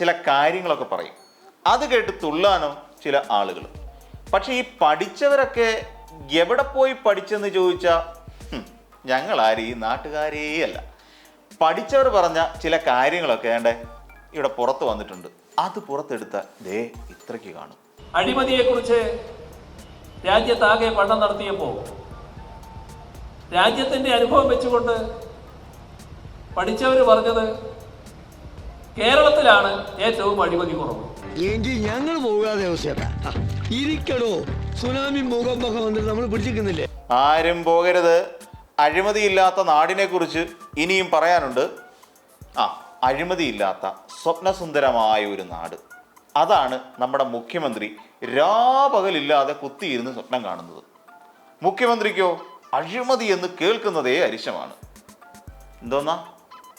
ചില കാര്യങ്ങളൊക്കെ പറയും. അത് കേട്ട് തുള്ളാനോ ചില ആളുകൾ. പക്ഷെ ഈ പഠിച്ചവരൊക്കെ എവിടെ പോയി പഠിച്ചെന്ന് ചോദിച്ചാൽ ഞങ്ങൾ ആരും ഈ നാട്ടുകാരേ അല്ല. പഠിച്ചവർ പറഞ്ഞ ചില കാര്യങ്ങളൊക്കെ ഏണ്ടേ ഇവിടെ പുറത്ത് വന്നിട്ടുണ്ട്. അത് പുറത്തെടുത്ത ദേ ഇത്രയ്ക്ക് കാണും. അഴിമതിയെക്കുറിച്ച് രാജ്യത്താകെ പഠനം നടത്തിയപ്പോൾ രാജ്യത്തിന്റെ അനുഭവം വെച്ചുകൊണ്ട് പഠിച്ചവർ പറഞ്ഞത് കേരളത്തിലാണ് ഏറ്റവും അഴിമതി കുറവ്. എങ്കിൽ ഞങ്ങൾ പോകാതെ ഇരിക്കണോ സുനാമി വന്നിട്ട് നമ്മൾ പിടിച്ചിരിക്കുന്നില്ലേ? ആരും പോകരുത്. അഴിമതിയില്ലാത്ത നാടിനെ കുറിച്ച് ഇനിയും പറയാനുണ്ട്. ആ അഴിമതിയില്ലാത്ത സ്വപ്നസുന്ദരമായ ഒരു നാട്. അതാണ് നമ്മുടെ മുഖ്യമന്ത്രി രാപകലില്ലാതെ കുത്തിയിരുന്ന് സ്വപ്നം കാണുന്നത്. മുഖ്യമന്ത്രിക്കോ അഴിമതി എന്ന് കേൾക്കുന്നതേ അരിശമാണ്. എന്തോന്നാ?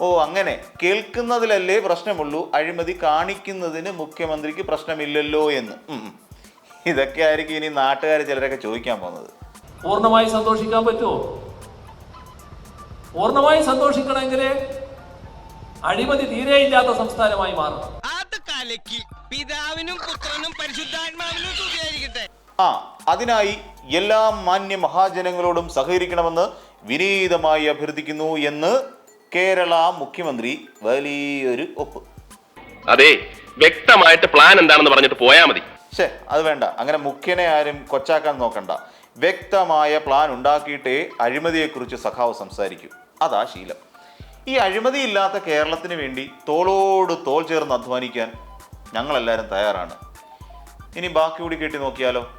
ഓ അങ്ങനെ കേൾക്കുന്നതിലല്ലേ പ്രശ്നമുള്ളൂ? അഴിമതി കാണിക്കുന്നതിന് മുഖ്യമന്ത്രിക്ക് പ്രശ്നമില്ലല്ലോ എന്ന്. ഇതൊക്കെ ആയിരിക്കും ഇനി നാട്ടുകാർ ചിലരൊക്കെ ചോദിക്കാൻ പോകുന്നത്. പൂർണമായി സന്തോഷിക്കാൻ പറ്റുമോ? പൂർണമായി സന്തോഷിക്കണമെങ്കിൽ അഴിമതി തീരെയില്ലാത്ത സംസ്ഥാനമായി മാറണം. പിതാവിനും പുത്രനും പരിശുദ്ധാത്മാവിനും ആ അതിനായി എല്ലാ മാന്യ മഹാജനങ്ങളോടും സഹകരിക്കണമെന്ന് വിനീതമായി അഭ്യർത്ഥിക്കുന്നു എന്ന് കേരള മുഖ്യമന്ത്രി വലിയൊരു ഒപ്പ്. അതെ വ്യക്തമായിട്ട് പ്ലാൻ എന്താണെന്ന് പറഞ്ഞിട്ട് പോയാ മതി. ശേ അത് വേണ്ട. അങ്ങനെ മുഖ്യനെ ആരും കൊച്ചാക്കാൻ നോക്കണ്ട. വ്യക്തമായ പ്ലാൻ ഉണ്ടാക്കിയിട്ടേ അഴിമതിയെക്കുറിച്ച് സഖാവ് സംസാരിക്കൂ. അതാ ശീലം. ഈ അഴിമതിയില്ലാത്ത കേരളത്തിന് വേണ്ടി തോളോട് തോൾ ചേർന്ന് അധ്വാനിക്കാൻ ഞങ്ങളെല്ലാവരും തയ്യാറാണ്. ഇനി ബാക്കി കൂടി കേട്ടി നോക്കിയാലോ?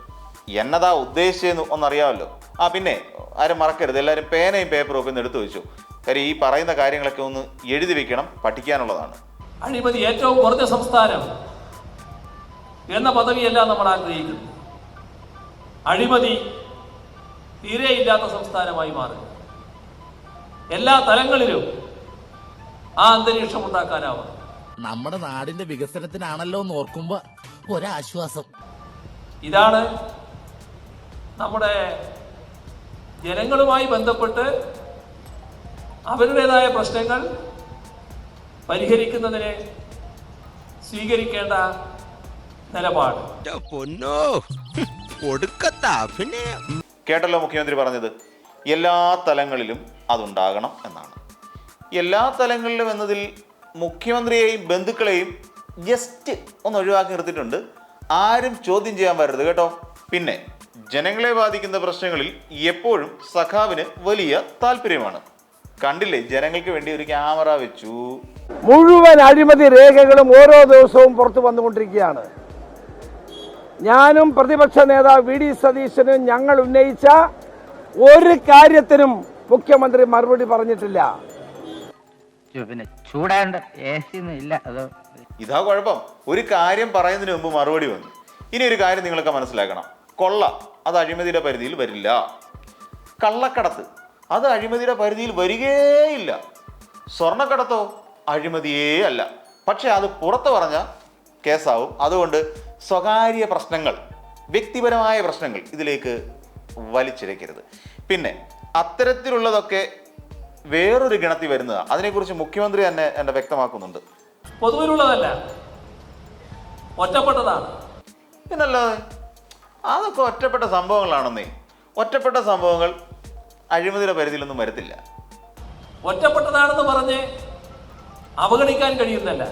എന്നതാ ഉദ്ദേശിച്ചതെന്ന് ഒന്നറിയാമല്ലോ. ആ പിന്നെ ആരും മറക്കരുത്. എല്ലാവരും പേനയും പേപ്പറും ഒക്കെ ഒന്ന് എടുത്തു വെച്ചു. കാര്യം ഈ പറയുന്ന കാര്യങ്ങളൊക്കെ ഒന്ന് എഴുതി വെക്കണം പഠിക്കാനുള്ളതാണ്. അഴിമതി ഏറ്റവും കുറഞ്ഞ സംസ്ഥാനം എന്ന പദവിയല്ല നമ്മൾ ആഗ്രഹിക്കുന്നു. അഴിമതി തീരെയില്ലാത്ത സംസ്ഥാനമായി മാറി. എല്ലാ തലങ്ങളിലും ആ അന്തരീക്ഷം ഉണ്ടാക്കാനാവും. നമ്മുടെ നാടിന്റെ വികസനത്തിനാണല്ലോ എന്ന് ഓർക്കുമ്പോ ഒരാശ്വാസം. ഇതാണ് നമ്മുടെ ജനങ്ങളുമായി ബന്ധപ്പെട്ട് അവരുടേതായ പ്രശ്നങ്ങൾ പരിഹരിക്കുന്നതിന് സ്വീകരിക്കേണ്ട നിലപാട്. കേട്ടല്ലോ മുഖ്യമന്ത്രി പറഞ്ഞത്. എല്ലാ തലങ്ങളിലും അതുണ്ടാകണം എന്നാണ്. എല്ലാ തലങ്ങളിലും എന്നതിൽ മുഖ്യമന്ത്രിയെയും ബന്ധുക്കളെയും ജസ്റ്റ് ഒന്ന് ഒഴിവാക്കി നിർത്തിയിട്ടുണ്ട്. ആരും ചോദ്യം ചെയ്യാൻ വരരുത് കേട്ടോ. പിന്നെ ജനങ്ങളെ ബാധിക്കുന്ന പ്രശ്നങ്ങളിൽ എപ്പോഴും സഖാവിന് വലിയ താല്പര്യമാണ്. കണ്ടില്ലേ? ജനങ്ങൾക്ക് വേണ്ടി ഒരു ക്യാമറ വെച്ചു. മുഴുവൻ അഴിമതി രേഖകളും ഓരോ ദിവസവും പുറത്തു വന്നുകൊണ്ടിരിക്കുകയാണ്. ഞാനും പ്രതിപക്ഷ നേതാവ് വി ഡി സതീശനും ഞങ്ങൾ ഉന്നയിച്ച ഒരു കാര്യത്തിനും മുഖ്യമന്ത്രി മറുപടി പറഞ്ഞിട്ടില്ല. ചു- പിന്നെ ചൂടാണ്ട് എ സി ഇല്ല. അതോ ഇതാ കുഴപ്പം. ഒരു കാര്യം പറയുന്നതിന് മുമ്പ് മറുപടി വന്നു. ഇനി ഒരു കാര്യം നിങ്ങളൊക്കെ മനസ്സിലാക്കണം. കൊള്ള. അത് അഴിമതിയുടെ പരിധിയിൽ വരില്ല. കള്ളക്കടത്ത്. അത് അഴിമതിയുടെ പരിധിയിൽ വരികേയില്ല സ്വർണക്കടത്തോ അഴിമതിയേ അല്ല. പക്ഷേ അത് പുറത്ത് പറഞ്ഞ കേസാവും. അതുകൊണ്ട് സ്വകാര്യ പ്രശ്നങ്ങൾ വ്യക്തിപരമായ പ്രശ്നങ്ങൾ ഇതിലേക്ക് വലിച്ചിഴക്കരുത് പിന്നെ അത്തരത്തിലുള്ളതൊക്കെ വേറൊരു ഗണത്തിൽ വരുന്നതാണ് അതിനെക്കുറിച്ച് മുഖ്യമന്ത്രി തന്നെ എന്നെ വ്യക്തമാക്കുന്നുണ്ട്. പൊതുവിലുള്ളതല്ല. ഒറ്റപ്പെട്ടതാണ്. പിന്നല്ലാതെ അതൊക്കെ ഒറ്റപ്പെട്ട സംഭവങ്ങളാണെന്നേ. ഒറ്റപ്പെട്ട സംഭവങ്ങൾ അഴിമതിയുടെ പരിധിയിലൊന്നും വരത്തില്ല. ഒറ്റപ്പെട്ടതാണെന്ന് പറഞ്ഞ് അവഗണിക്കാൻ കഴിയുന്നല്ല.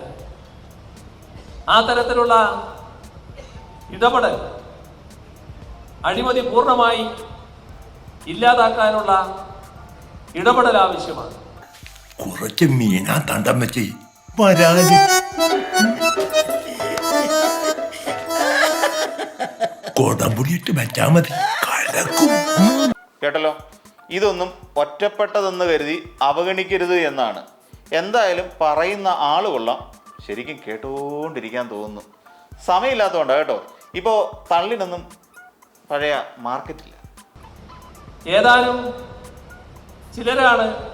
ആ തരത്തിലുള്ള ഇടപെടൽ അഴിമതി പൂർണമായി ഇല്ലാതാക്കാനുള്ള ഇടപെടൽ ആവശ്യമാണ്. കുറച്ച് മീനാ തണ്ടം വെച്ച് മതി. കലക്കും. കേട്ടല്ലോ? ഇതൊന്നും ഒറ്റപ്പെട്ടതെന്ന് കരുതി അവഗണിക്കരുത് എന്നാണ്. എന്തായാലും പറയുന്ന ആൾ കൊള്ളാം. ശരിക്കും കേട്ടുകൊണ്ടിരിക്കാൻ തോന്നുന്നു. സമയമില്ലാത്തതുകൊണ്ട് കേട്ടോ. ഇപ്പോൾ തള്ളിനൊന്നും പഴയ മാർക്കറ്റില്ല. ഏതായാലും ചിലരാണ്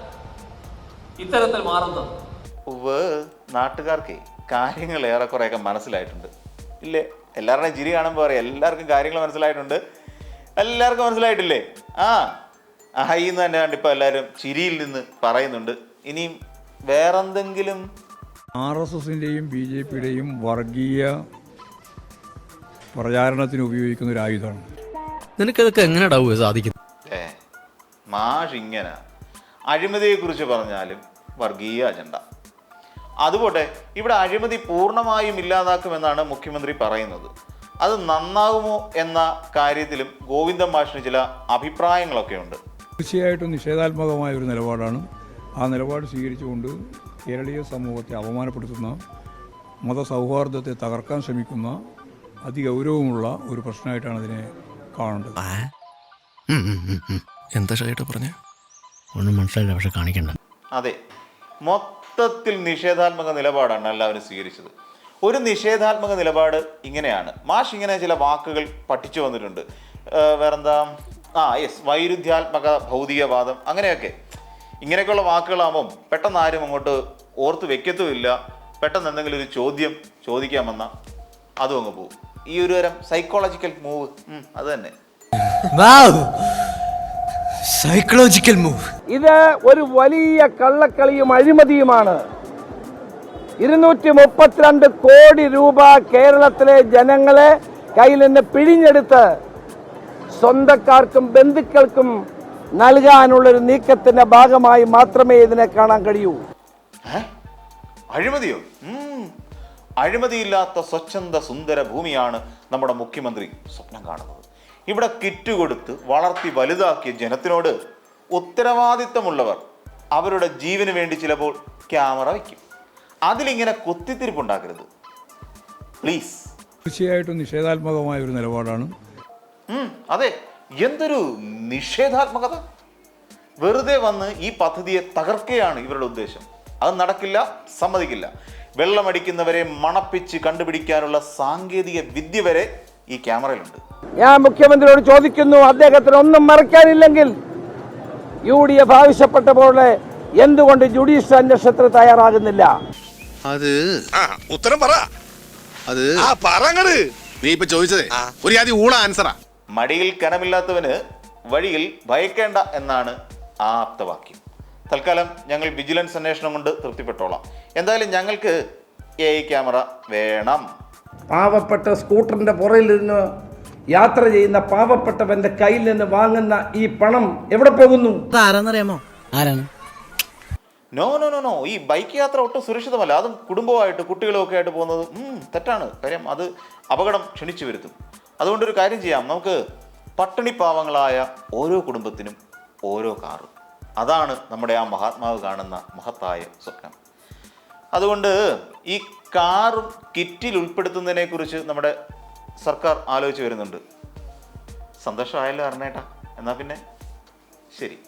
ഇത്തരത്തിൽ മാറുന്നത്. ഉവ് നാട്ടുകാർക്കേ കാര്യങ്ങൾ ഏറെക്കുറെയൊക്കെ മനസ്സിലായിട്ടുണ്ട്. ഇല്ലേ? എല്ലാവരുടെയും ചിരി കാണുമ്പോൾ അറിയാം എല്ലാവർക്കും കാര്യങ്ങൾ മനസ്സിലായിട്ടുണ്ട്. എല്ലാവർക്കും മനസ്സിലായിട്ടില്ലേ? ആ. ആയിന്ന് തന്നെ കണ്ടിപ്പോൾ എല്ലാവരും ചിരിയിൽ നിന്ന് പറയുന്നുണ്ട്. ഇനിയും വേറെന്തെങ്കിലും? ആർ എസ് എസിന്റെയും ബി ജെ പിയുടെയും വർഗീയ പ്രചാരണത്തിന് ഉപയോഗിക്കുന്ന ഒരു ആയുധമാണ്. നിനക്കതൊക്കെ എങ്ങനെ സാധിക്കുന്നത്? ഏ മാഷ് ഇങ്ങനെ അഴിമതിയെക്കുറിച്ച് പറഞ്ഞാലും വർഗീയ അജണ്ട. അതുപോട്ടെ ഇവിടെ അഴിമതി പൂർണമായും ഇല്ലാതാക്കുമെന്നാണ് മുഖ്യമന്ത്രി പറയുന്നത്. അത് നന്നാകുമോ എന്ന കാര്യത്തിലും ഗോവിന്ദൻ മാഷിന് ചില അഭിപ്രായങ്ങളൊക്കെ ഉണ്ട് തീർച്ചയായിട്ടും നിഷേധാത്മകമായ ഒരു നിലപാടാണ്. ആ നിലപാട് സ്വീകരിച്ചുകൊണ്ട് കേരളീയ സമൂഹത്തെ അപമാനപ്പെടുത്തുന്ന മതസൗഹാർദ്ദത്തെ തകർക്കാൻ ശ്രമിക്കുന്ന അതിഗൗരവമുള്ള ഒരു പ്രശ്നമായിട്ടാണ് അതിനെ കാണേണ്ടത്. എന്താ ഷൈട്ട് പറഞ്ഞ? ഒന്നും മനസ്സിലായില്ല പക്ഷെ കാണിക്കണ്ട. അതെ. മൊത്തത്തിൽ നിഷേധാത്മക നിലപാടാണ് എല്ലാവരും സ്വീകരിച്ചത്. ഒരു നിഷേധാത്മക നിലപാട് ഇങ്ങനെയാണ്. മാഷ് ഇങ്ങനെ ചില വാക്കുകൾ പഠിച്ചു വന്നിട്ടുണ്ട്. വേറെന്താ? ആ യെസ് വൈരുദ്ധ്യാത്മക ഭൗതികവാദം അങ്ങനെയൊക്കെ. ഇങ്ങനെയൊക്കെയുള്ള വാക്കുകളാകുമ്പം പെട്ടെന്ന് ആരും അങ്ങോട്ട് ഓർത്ത് വെക്കത്തുമില്ല. പെട്ടെന്ന് എന്തെങ്കിലും ഒരു ചോദ്യം ചോദിക്കാമെന്ന അതും അങ്ങ് പോകും. ഈ ഒരു തരം സൈക്കോളജിക്കൽ മൂവ് അത് തന്നെ. സൈക്കോളജിക്കൽ മൂവ് ഇത് ഒരു വലിയ കള്ളക്കളിയും അഴിമതിയുമാണ്. ഇരുന്നൂറ്റി മുപ്പത്തിരണ്ട് കോടി രൂപ കേരളത്തിലെ ജനങ്ങളെ കയ്യിൽ നിന്ന് പിഴിഞ്ഞെടുത്ത് സ്വന്തക്കാർക്കും ബന്ധുക്കൾക്കും നൽകാനുള്ളൊരു നീക്കത്തിന്റെ ഭാഗമായി മാത്രമേ ഇതിനെ കാണാൻ കഴിയൂ? അഴിമതിയോ. അഴിമതിയില്ലാത്ത സ്വച്ഛന്ത സുന്ദര ഭൂമിയാണ് നമ്മുടെ മുഖ്യമന്ത്രി സ്വപ്നം കാണുന്നത്. ഇവിടെ കിറ്റ് കൊടുത്ത് വളർത്തി വലുതാക്കിയ ജനത്തിനോട് ഉത്തരവാദിത്തമുള്ളവർ അവരുടെ ജീവന് വേണ്ടി ചിലപ്പോൾ ക്യാമറ വയ്ക്കും. അതിലിങ്ങനെ കുത്തിത്തിരിപ്പുണ്ടാക്കരുത്. പ്ലീസ്. തീർച്ചയായിട്ടും നിഷേധാത്മകമായ ഒരു നിലപാടാണ്. അതെ. എന്തൊരു നിഷേധാത്മകത? വെറുതെ വന്ന് ഈ പദ്ധതിയെ തകർക്കുകയാണ് ഇവരുടെ ഉദ്ദേശം. അത് നടക്കില്ല സമ്മതിക്കില്ല. വെള്ളമടിക്കുന്നവരെ മണപ്പിച്ച് കണ്ടുപിടിക്കാനുള്ള സാങ്കേതിക വിദ്യ വരെ ഈ ക്യാമറയിലുണ്ട്. ഞാൻ മുഖ്യമന്ത്രിയോട് ചോദിക്കുന്നു അദ്ദേഹത്തിന് ഒന്നും മറക്കാനില്ലെങ്കിൽ യു ഡി എഫ് ആവശ്യപ്പെട്ട പോലെ എന്തുകൊണ്ട് ജുഡീഷ്യൽ അന്വേഷണത്തിന് തയ്യാറാകുന്നില്ല? അത് ഉത്തരം പറ. അത് ആ പറങ്ങട് നീ ഇപ്പൊ ചോദിച്ചതേ ഒരു ആദ്യം ഊള ആൻസറാ. മടിയിൽ കനമില്ലാത്തവന് വഴിയിൽ ഭയക്കേണ്ട എന്നാണ് ആ ആപ്തവാക്യം. തൽക്കാലം ഞങ്ങൾ വിജിലൻസ് അന്വേഷണം കൊണ്ട് തൃപ്തിപ്പെട്ടോളാം. എന്തായാലും ഞങ്ങൾക്ക് എ ഐ ക്യാമറ വേണം. പാവപ്പെട്ട സ്കൂട്ടറിന്റെ പുറയിൽ നിന്ന് യാത്ര ചെയ്യുന്ന പാവപ്പെട്ടവന്റെ കയ്യിൽ നിന്ന് വാങ്ങുന്ന ഈ പണം എവിടെ പോകുന്നു? ആരാന്നറിയാമോ? ആരാണ്? നോ നോ നോ നോ ഈ ബൈക്ക് യാത്ര ഒട്ടും സുരക്ഷിതമല്ല. അതും കുടുംബമായിട്ട് കുട്ടികളും ഒക്കെ ആയിട്ട് പോകുന്നത് തെറ്റാണ്. കാര്യം അത് അപകടം ക്ഷണിച്ചു വരുത്തും. അതുകൊണ്ടൊരു കാര്യം ചെയ്യാം. നമുക്ക് പട്ടിണി പാവങ്ങളായ ഓരോ കുടുംബത്തിനും ഓരോ കാറ് അതാണ് നമ്മുടെ ആ മഹാത്മാവ് കാണുന്ന മഹത്തായ സ്വപ്നം. അതുകൊണ്ട് ഈ കാറും കിറ്റിൽ ഉൾപ്പെടുത്തുന്നതിനെ കുറിച്ച് നമ്മുടെ സർക്കാർ ആലോചിച്ച് വരുന്നുണ്ട്. സന്തോഷമായല്ലോ അറിഞ്ഞേട്ടാ എന്നാൽ പിന്നെ? ശരി.